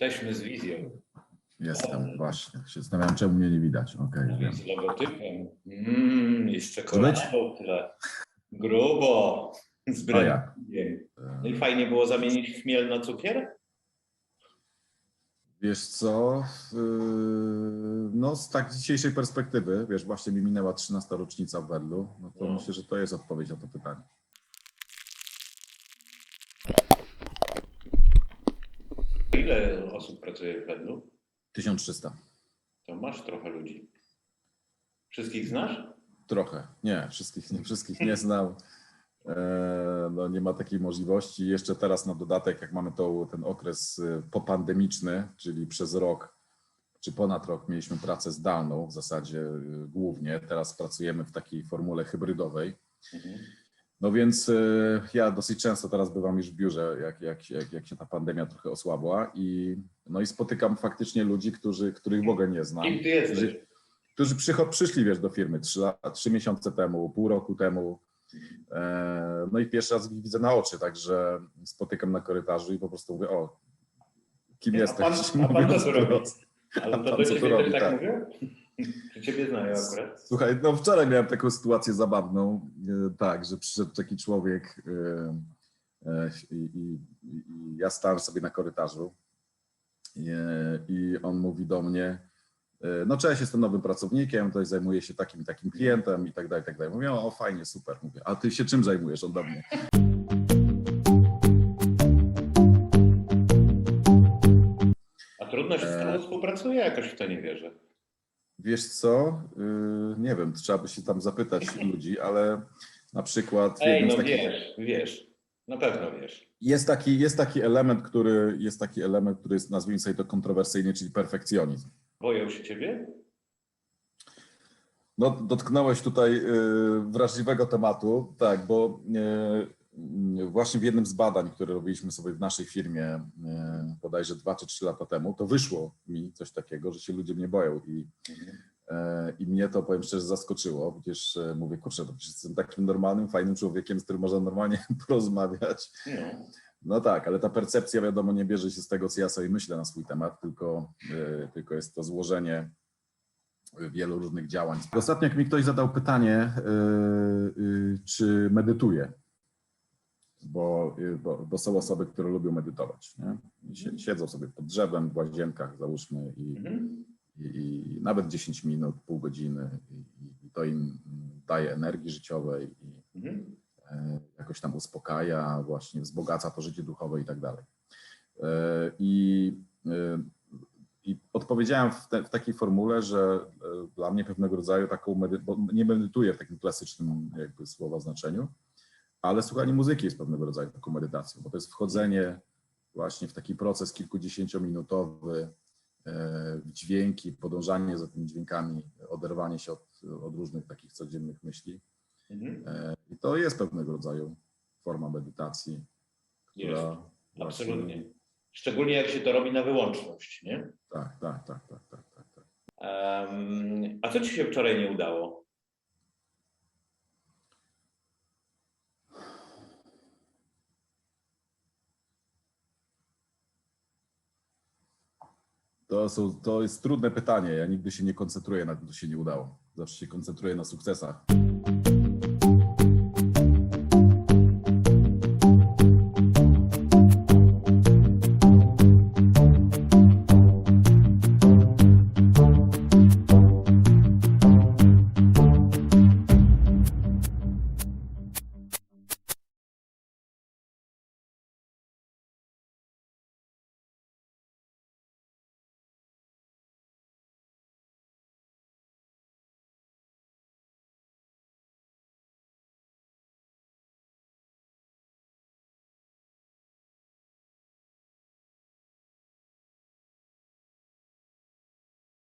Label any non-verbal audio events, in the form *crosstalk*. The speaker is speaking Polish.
Jesteśmy z wizją. Jestem, właśnie. Się zastanawiam, czemu mnie nie widać. Okej, wiem. Z logotypem. Mm, jeszcze kolano. Grubo. Z *laughs* A jak? brędem. No i fajnie było zamienić chmiel na cukier? Wiesz co, yy, no z tak dzisiejszej perspektywy, wiesz, właśnie mi minęła 13 rocznica w Wedlu, no to No. myślę, że to jest odpowiedź na to pytanie. Ile osób pracuje w Wedlu? 1300. To masz trochę ludzi. Wszystkich znasz? Trochę. Nie, wszystkich nie, wszystkich nie znam. E, No, nie ma takiej możliwości. Jeszcze teraz na dodatek, jak mamy to, ten okres y, popandemiczny, czyli przez rok czy ponad rok mieliśmy pracę zdalną w zasadzie y, głównie. Teraz pracujemy w takiej formule hybrydowej. Mhm. No więc y, ja dosyć często teraz bywam już w biurze, jak, jak, jak, jak się ta pandemia trochę osłabła i, no i spotykam faktycznie ludzi, którzy, których w ogóle nie znam. Kim ty jesteś? Którzy, którzy przycho- przyszli wiesz, do firmy trzy, trzy miesiące temu, pół roku temu. E, no i pierwszy raz ich widzę na oczy, także spotykam na korytarzu i po prostu mówię, o, kim A jesteś? pan- a *laughs* pan co tu robi? Ale A to pan do ciebie tak, tak. mówią? Czy ciebie znają akurat? Słuchaj, no wczoraj miałem taką sytuację zabawną, e, tak, że przyszedł taki człowiek e, e, i, i, i ja stałem sobie na korytarzu i, e, i on mówi do mnie, e, no cześć, jestem nowym pracownikiem, tutaj zajmuję się takim i takim klientem i tak dalej, i tak dalej. Mówię, o fajnie, super, mówię, a ty się czym zajmujesz? On do mnie. A trudno się z tobą współpracuje? Jakoś w to nie wierzę. Wiesz co, y, nie wiem, trzeba by się tam zapytać *laughs* ludzi, ale na przykład... Ej, no takich- wiesz, wiesz. Na pewno wiesz. Jest taki, jest taki element, który jest taki element, który jest, nazwijmy sobie to kontrowersyjny, czyli perfekcjonizm. Boją się ciebie? No, dotknąłeś tutaj y, wrażliwego tematu, tak, bo y, y, właśnie w jednym z badań, które robiliśmy sobie w naszej firmie y, bodajże dwa czy trzy lata temu, to wyszło mi coś takiego, że się ludzie mnie boją i, e, i mnie to, powiem szczerze, zaskoczyło, przecież e, mówię, kurczę, to przecież jestem takim normalnym, fajnym człowiekiem, z którym można normalnie *laughs* porozmawiać. No. No tak, ale ta percepcja wiadomo nie bierze się z tego, co ja sobie myślę na swój temat, tylko, tylko jest to złożenie wielu różnych działań. Ostatnio jak mi ktoś zadał pytanie, czy medytuję, bo, yy, bo, bo są osoby, które lubią medytować. Nie? Sie- Siedzą sobie pod drzewem, w łazienkach załóżmy i, Mhm. i, i nawet 10 minut, pół godziny i, i to im daje energii życiowej i, Mhm. e, jakoś tam uspokaja, właśnie wzbogaca to życie duchowe i tak dalej. E, I, e, i odpowiedziałem w, te, w takiej formule, że dla mnie pewnego rodzaju taką, medy- bo nie medytuję w takim klasycznym jakby słowa znaczeniu, ale słuchanie muzyki jest pewnego rodzaju taką medytacją, bo to jest wchodzenie właśnie w taki proces kilkudziesięciominutowy, e, w dźwięki, podążanie za tymi dźwiękami, oderwanie się od, od różnych takich codziennych myśli. Mhm. E, I to jest pewnego rodzaju forma medytacji, Jest. która właśnie- Absolutnie. Szczególnie jak się to robi na wyłączność, nie? Tak, tak, tak, tak, tak, tak. tak. Em, a co ci się wczoraj nie udało? To, są, to jest trudne pytanie. Ja nigdy się nie koncentruję na tym, co się nie udało. Zawsze się koncentruję na sukcesach.